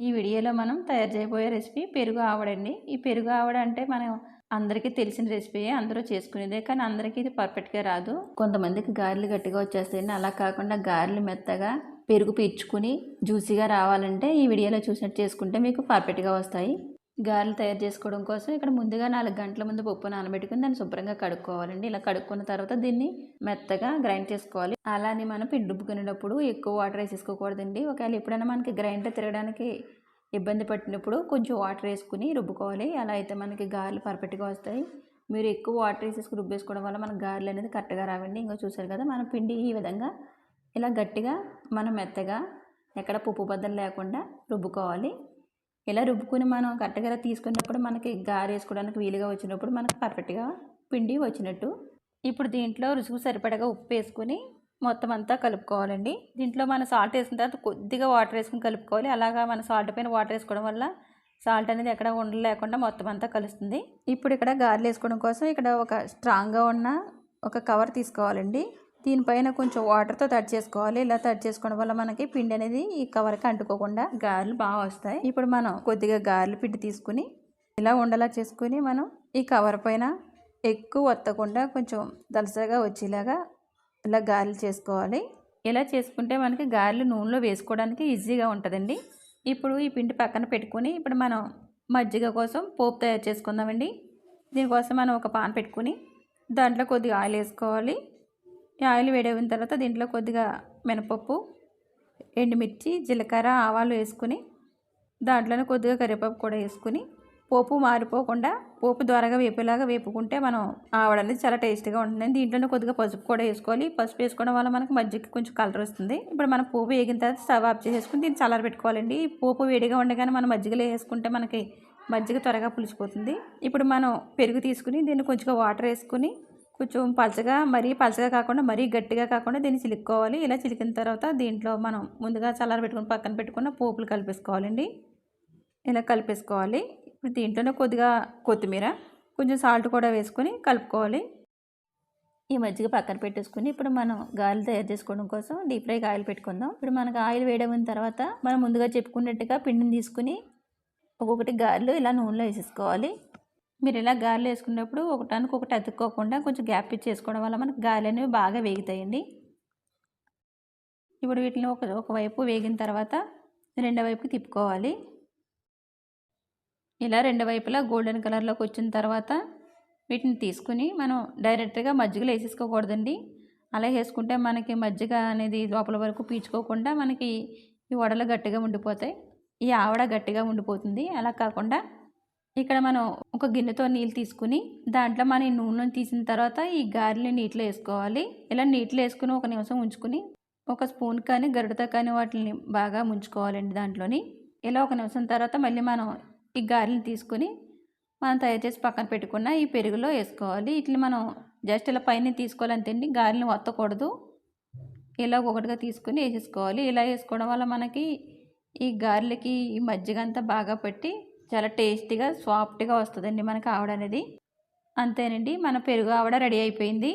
ఈ వీడియోలో మనం తయారు చేయబోయే రెసిపీ పెరుగు ఆవడండి ఈ పెరుగు ఆవడ అంటే మనం అందరికీ తెలిసిన రెసిపీ అందరూ చేసుకునేదే కానీ అందరికీ ఇది పర్ఫెక్ట్గా రాదు. కొంతమందికి గారెలు గట్టిగా వచ్చేస్తాయండి. అలా కాకుండా గారెలు మెత్తగా పెరుగు పీల్చుకుని జ్యూసీగా రావాలంటే ఈ వీడియోలో చూసినట్టు చేసుకుంటే మీకు పర్ఫెక్ట్గా వస్తాయి. గారెలు తయారు చేసుకోవడం కోసం ఇక్కడ ముందుగా నాలుగు గంటల ముందు పప్పు నానబెట్టుకుని దాన్ని శుభ్రంగా కడుక్కోవాలండి. ఇలా కడుక్కున్న తర్వాత దీన్ని మెత్తగా గ్రైండ్ చేసుకోవాలి. అలానే మనం పిండి రుబ్బుకునేటప్పుడు ఎక్కువ వాటర్ వేసేసుకోకూడదండి. ఒకవేళ ఎప్పుడైనా మనకి గ్రైండర్ తిరగడానికి ఇబ్బంది పట్టినప్పుడు కొంచెం వాటర్ వేసుకుని రుబ్బుకోవాలి. అలా అయితే మనకి గారెలు పర్ఫెక్ట్గా వస్తాయి. మీరు ఎక్కువ వాటర్ వేసేసుకుని రుబ్బేసుకోవడం వల్ల మన గారెలు అనేది కరెక్ట్గా రావండి. ఇంకా చూసారు కదా మన పిండి ఈ విధంగా ఇలా గట్టిగా మనం మెత్తగా ఎక్కడ పుప్పు బద్దలు లేకుండా రుబ్బుకోవాలి. ఇలా రుబ్బుకుని మనం కరెక్ట్గా తీసుకున్నప్పుడు మనకి గారేసుకోవడానికి వీలుగా వచ్చినప్పుడు మనకు పర్ఫెక్ట్గా పిండి వచ్చినట్టు. ఇప్పుడు దీంట్లో రుచికి సరిపడగా ఉప్పు వేసుకొని మొత్తం అంతా కలుపుకోవాలండి. దీంట్లో మనం సాల్ట్ వేసిన తర్వాత కొద్దిగా వాటర్ వేసుకుని కలుపుకోవాలి. అలాగా మన సాల్ట్ పైన వాటర్ వేసుకోవడం వల్ల సాల్ట్ అనేది ఎక్కడ ఉండలేకుండా మొత్తం అంతా కలుస్తుంది. ఇప్పుడు ఇక్కడ గారెలు వేసుకోవడం కోసం ఇక్కడ ఒక స్ట్రాంగ్గా ఉన్న ఒక కవర్ తీసుకోవాలండి. దీనిపైన కొంచెం వాటర్తో తడి చేసుకోవాలి. ఇలా తడి చేసుకోవడం వల్ల మనకి పిండి అనేది ఈ కవర్కి అంటుకోకుండా గారెలు బాగా వస్తాయి. ఇప్పుడు మనం కొద్దిగా గారెలు పిండి తీసుకుని ఇలా ఉండలా చేసుకుని మనం ఈ కవర్ పైన ఎక్కువ వత్తకుండా కొంచెం దలసగా వచ్చేలాగా ఇలా గారెలు చేసుకోవాలి. ఇలా చేసుకుంటే మనకి గారెలు నూనెలో వేసుకోవడానికి ఈజీగా ఉంటుందండి. ఇప్పుడు ఈ పిండి పక్కన పెట్టుకుని ఇప్పుడు మనం మజ్జిగ కోసం పోపు తయారు చేసుకుందామండి. దీనికోసం మనం ఒక పాన్ పెట్టుకుని దాంట్లో కొద్దిగా ఆయిల్ వేసుకోవాలి. ఈ ఆయిల్ వేడైన తర్వాత దీంట్లో కొద్దిగా మినపప్పు ఎండుమిర్చి జీలకర్ర ఆవాలు వేసుకుని దాంట్లోనే కొద్దిగా కరివేపాకు కూడా వేసుకుని పోపు మారిపోకుండా పోపు ద్వారాగా వేపేలాగా వేపుకుంటే మనం ఆవడ అనేది చాలా టేస్టీగా ఉంటుంది. దీంట్లోనే కొద్దిగా పసుపు కూడా వేసుకోవాలి. పసుపు వేసుకోవడం వల్ల మనకు మజ్జిగకి కొంచెం కలర్ వస్తుంది. ఇప్పుడు మనం పోపు వేగిన తర్వాత స్టవ్ ఆఫ్ చేసేసుకుని దీన్ని చల్లారి పెట్టుకోవాలండి. పోపు వేడిగా ఉండగానే మనం మజ్జిగలో వేసుకుంటే మనకి మజ్జిగ త్వరగా పులిసిపోతుంది. ఇప్పుడు మనం పెరుగు తీసుకుని దీన్ని కొంచెం వాటర్ వేసుకుని కొంచెం పలచగా మరీ పలచగా కాకుండా మరీ గట్టిగా కాకుండా దీన్ని చిలుక్కోవాలి. ఇలా చిలికిన తర్వాత దీంట్లో మనం ముందుగా చల్లార పెట్టుకుని పక్కన పెట్టుకున్న పోపులు కలిపేసుకోవాలండి. ఇలా కలిపేసుకోవాలి. ఇప్పుడు దీంట్లోనే కొద్దిగా కొత్తిమీర కొంచెం సాల్ట్ కూడా వేసుకొని కలుపుకోవాలి. ఈ మజ్జిగ పక్కన పెట్టేసుకుని ఇప్పుడు మనం గారెలు తయారు చేసుకోవడం కోసం డీప్ ఫ్రైకి ఆయిల్ పెట్టుకుందాం. ఇప్పుడు మనకు ఆయిల్ వేయడం తర్వాత మనం ముందుగా చెప్పుకున్నట్టుగా పిండిని తీసుకుని ఒక్కొక్కటి గారెలు ఇలా నూనెలో వేసేసుకోవాలి. మీరు ఇలా గాలి వేసుకున్నప్పుడు ఒకటానికి ఒకటి అతుక్కోకుండా కొంచెం గ్యాప్ ఇచ్చేసుకోవడం వల్ల మనకు గాలి అనేవి బాగా వేగుతాయండి. ఇప్పుడు వీటిని ఒక ఒకవైపు వేగిన తర్వాత రెండో వైపుకి తిప్పుకోవాలి. ఇలా రెండు వైపులా గోల్డెన్ కలర్లోకి వచ్చిన తర్వాత వీటిని తీసుకుని మనం డైరెక్ట్గా మజ్జిగలో వేసేసుకోకూడదండి. అలా వేసుకుంటే మనకి మజ్జిగ అనేది లోపల వరకు పీల్చుకోకుండా మనకి ఈ వడలు గట్టిగా ఉండిపోతాయి. ఈ ఆవడ గట్టిగా ఉండిపోతుంది. అలా కాకుండా ఇక్కడ మనం ఒక గిన్నెతో నీళ్ళు తీసుకుని దాంట్లో మన నూనె తీసిన తర్వాత ఈ గారెలు నీటిలో వేసుకోవాలి. ఇలా నీటిలో వేసుకుని ఒక నిమిషం ఉంచుకుని ఒక స్పూన్ కానీ గరుడతో కానీ వాటిని బాగా ముంచుకోవాలండి దాంట్లోని. ఇలా ఒక నిమిషం తర్వాత మళ్ళీ మనం ఈ గారెలు తీసుకుని మనం తయారు చేసి పక్కన పెట్టుకున్న ఈ పెరుగులో వేసుకోవాలి. ఇట్లా మనం జస్ట్ ఇలా పైన తీసుకోవాలి గారెలు వత్తకూడదు. ఇలా ఒకటిగా తీసుకుని వేసేసుకోవాలి. ఇలా వేసుకోవడం వల్ల మనకి ఈ గారెలకి ఈ మజ్జిగ అంతా బాగా పట్టి చాలా టేస్టీగా సాఫ్ట్గా వస్తుందండి మనకి ఆవిడ అనేది. అంతేనండి మన పెరుగు ఆవిడ రెడీ అయిపోయింది.